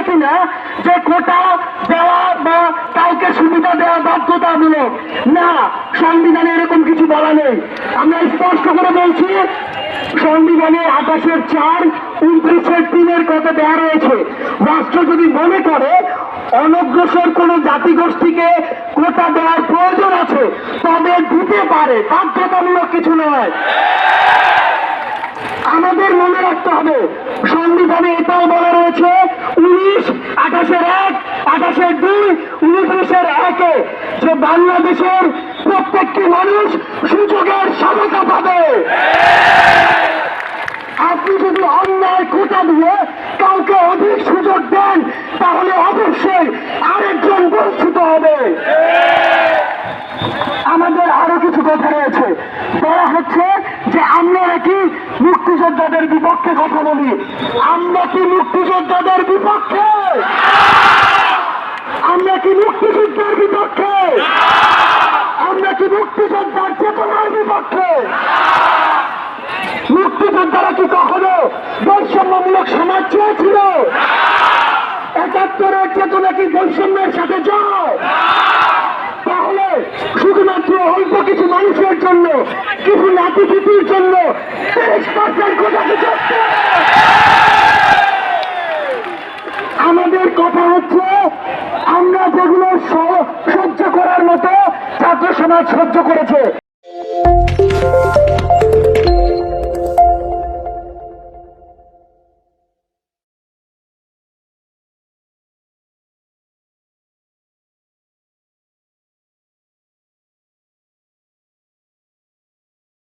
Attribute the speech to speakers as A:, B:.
A: আছে কিনা যে কোটা দেওয়া বা কাউকে সুবিধা দেওয়া বাধ্যতা বাধ্যতামূলক। না, সংবিধানে এরকম কিছু বলা নেই। আমরা স্পষ্ট করে বলছি, সংবিধানে আকাশের চার, উনত্রিশের তিনের কথা দেওয়া রয়েছে। রাষ্ট্র যদি মনে করে, অনগ্রসর কোন জাতিগোষ্ঠীকে কোটা দেওয়ার প্রয়োজন আছে, তবে দিতে পারে। বাধ্যতামূলক কিছু নয়। আমাদের মনে রাখতে হবে আঠাশের দুই উনত্রিশের একে যে বাংলাদেশের প্রত্যেকটি মানুষ সুযোগের সমতা পাবে। আপনি যদি অন্যায় কোটা দিয়ে কাউকে অধিক সুযোগ দেন, তাহলে অবশ্যই আরেকজন বঞ্চিত হবে। আমাদের আরও কিছু কথা রয়েছে। বলা হচ্ছে যে আমরা নাকি মুক্তিযোদ্ধাদের বিপক্ষে কথা বলি। আমরা কি মুক্তিযোদ্ধাদের বিপক্ষে মুক্তিযুদ্ধের বিপক্ষে। আমরা কি মুক্তিযোদ্ধার চেতনার বিপক্ষে? মুক্তিযোদ্ধারা কি কখনো বৈষম্যমূলক সমাজ চেয়েছিল? একাত্তরের চেতনা কি বৈষম্যের সাথে যায় তাহলে শুধুমাত্র অল্প কিছু মানুষের জন্য, কিছু নাতিপিতির জন্য আমাদের কথা হচ্ছে যেগুলো সহ্য করার মতো ছাত্র সমাজ সহ্য করেছে।